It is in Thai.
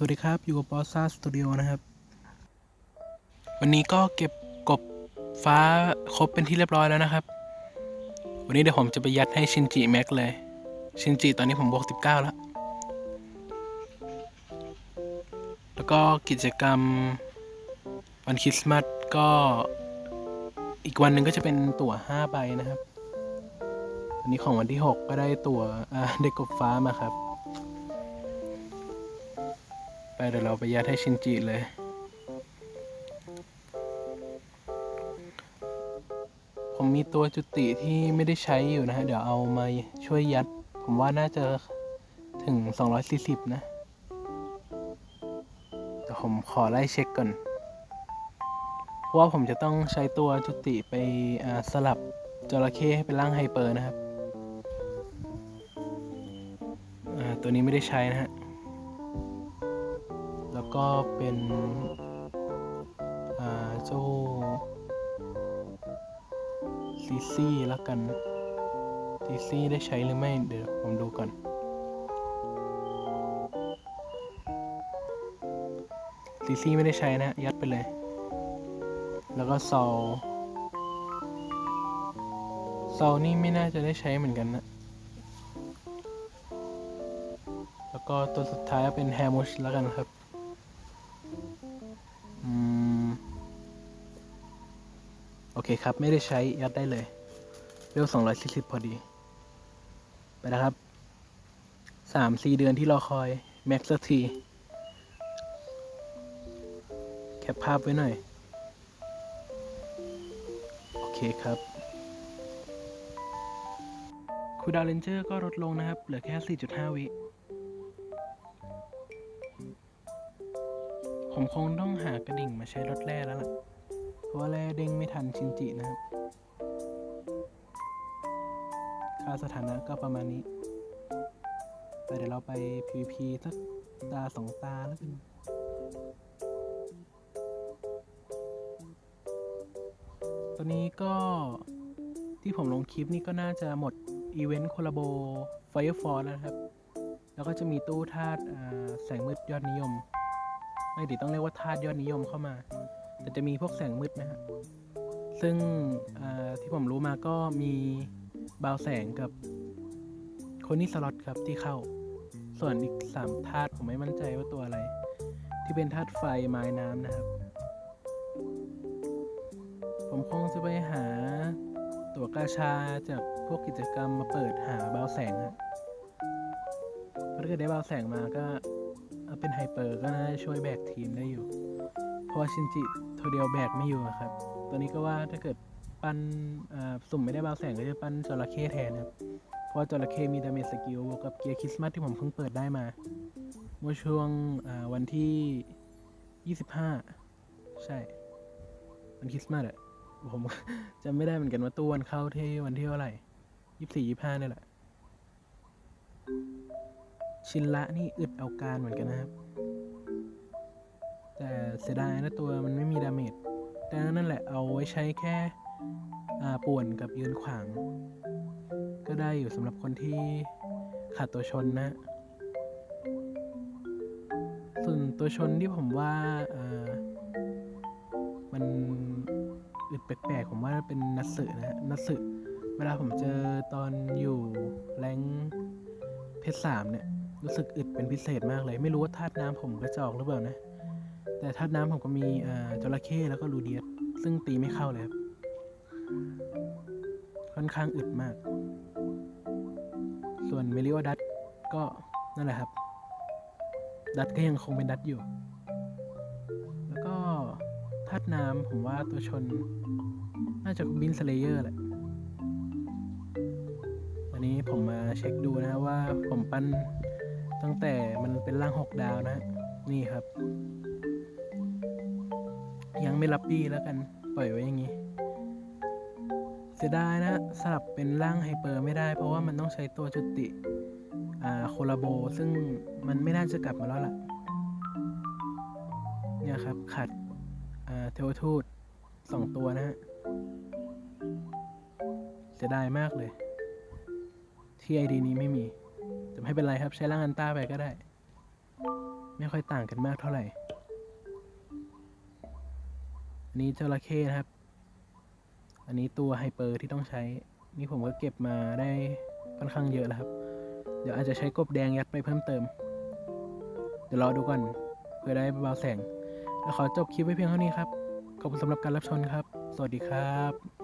สวัสดีครับ อยู่กับปอซ่าสตูดิโอนะครับ วันนี้ก็เก็บกบฟ้าครบเป็นที่เรียบร้อยแล้วนะครับ วันนี้เดี๋ยวผมจะไปยัดให้ชินจิแม็กเลย ชินจิตอนนี้ผมบวก 19 แล้ว แล้วก็กิจกรรมวันคริสต์มาสก็อีกวันหนึ่งก็จะเป็นตั๋ว5ใบนะครับอันนี้ของวันที่ 6 ก็ได้ตั๋วอ่าได้กบฟ้ามาครับ ไปเดี๋ยวเราไปยัดให้ชินจิเลย ผมมีตัวจุติที่ไม่ได้ใช้อยู่นะฮะ เดี๋ยวเอามาช่วยยัด ผมว่าน่าจะถึง 240 นะแต่ผมขอไล่เช็คก่อน เพราะว่าผมจะต้องใช้ตัวจุติไปสลับจระเข้ให้เป็นร่างไฮเปอร์นะครับ ตัวนี้ไม่ได้ใช้นะฮะ แล้วก็เป็นเจ้าซีซี่แล้วกันซีซี่ได้ใช้หรือไม่เดี๋ยวผมดูก่อนซีซี่ไม่ได้ใช้นะ ยัดไปเลย แล้วก็ซอลซอลนี่ไม่น่าจะได้ใช้เหมือนกันนะแล้วก็ตัวสุดท้ายเป็นแฮมุชแล้วกันครับ อเคครับ ไม่ได้ใช้ยัดได้เลยเวลสองร้อยสี่สิบพอดี ไปนะครับสามสี่เดือนที่รอคอย แม็กซ์ที แคปภาพไว้หน่อย โอเคครับคูดาวเลนเจอร์ก็ลดลงนะครับ เหลือแค่ 4.5 วิ ผมคงต้องหากระดิ่งมาใช้รถแร่แล้วล่ะ เพราะว่าแร่เด้งไม่ทันชินจินะครับ ค่าสถานะก็ประมาณนี้ แต่เดี๋ยวเราไป PVP สักตาสองตาแล้วกันตอนนี้ก็ที่ผมลงคลิปนี่ก็น่าจะหมดอีเวนต์โคลาโบ Firefall แล้วครับ แล้วก็จะมีตู้ธาตุอ่าแสงมืดยอดนิยม ไม่ดิต้องเรียกว่าธาตุยอดนิยมเข้ามา แต่จะมีพวกแสงมืดนะฮะซึ่งที่ผมรู้มาก็มีบาวแสงกับคนี่สล็อตครับที่เข้า ส่วนอีกสามธาตุผมไม่มั่นใจว่าตัวอะไร ที่เป็นธาตุไฟไม้น้ำนะครับ ผมคงจะไปหาตั๋วกาชาจากพวกกิจกรรมมาเปิดหาบาวแสงฮะเพราะถ้าเกิดได้บาวแสงมาก็เป็นไฮเปอร์ก็น่าจะช่วยแบกทีมได้อยู่ เพราะว่าชินจิ โทเดียวแบกไม่อยู่อะครับ ตัวนี้ก็ว่าถ้าเกิดปั้นสุ่มไม่ได้บาวแสงก็จะปั้นจระเข้แทนครับ เพราะจระเข้มีดาเมจสกิลบวกกับเกียร์คริสต์มาสที่ผมเพิ่งเปิดได้มา เมื่อช่วงวันที่ 25 ใช่ วันคริสต์มาสอะผมจำไม่ได้เหมือนกันว่าตู้วันเข้าที่วันที่เท่าไหร่ยี่สี่ยี่ห้านี่ยแหละ ชินละนี่อึดเอาการเหมือนกันนะครับ แต่เสียดายนะตัวมันไม่มีดาเมจแต่นั่นแหละเอาไว้ใช้แค่ป่วนกับยืนขวาง ก็ได้อยู่สำหรับคนที่ขาดตัวชนนะ ส่วนตัวชนที่ผมว่ามันอึดแปลกๆ ผมว่าเป็นนัสึนะฮะนัสึเวลาผมเจอตอนอยู่แรงเพชรสามเนี่ย รู้สึกอึดเป็นพิเศษมากเลย ไม่รู้ว่าธาตุน้ำผมกระจอกหรือเปล่านะ แต่ธาตุน้ำผมก็มีจระเข้แล้วก็ลูเดียสซึ่งตีไม่เข้าเลยครับ ค่อนข้างอึดมาก ส่วนเมลิโอดัตก็นั่นแหละครับ ดัตก็ยังคงเป็นดัตอยู่ แล้วก็ธาตุน้ำผมว่าตัวชน น่าจะบินสเลเยอร์แหละอันนี้ผมมาเช็คดูนะว่าผมปั้นตั้งแต่มันเป็นร่างหกดาวนะ นี่ครับ ยังไม่รับบี้แล้วกัน ปล่อยไว้อย่างนี้ เสียดายนะสลับเป็นร่างไฮเปอร์ไม่ได้ เพราะว่ามันต้องใช้ตัวจุติอ่าโคลาโบ ซึ่งมันไม่น่าจะกลับมาแล้วล่ะ เนี่ยครับขาดอ่าเทวทูตสองตัวนะฮะเสียดายมากเลย ที่ไอดีนี้ไม่มี แต่ไม่เป็นไรครับใช้ร่างอันต้าไปก็ได้ ไม่ค่อยต่างกันมากเท่าไหร่ นี้จระเข้นะครับ อันนี้ตัวไฮเปอร์ที่ต้องใช้ นี่ผมก็เก็บมาได้ค่อนข้างเยอะแล้วครับ เดี๋ยวอาจจะใช้กบแดงยัดไปเพิ่มเติม เดี๋ยวรอดูก่อนเพื่อได้เบาแสงแล้วขอจบคลิปไว้เพียงเท่านี้ครับ ขอบคุณสำหรับการรับชมครับ สวัสดีครับ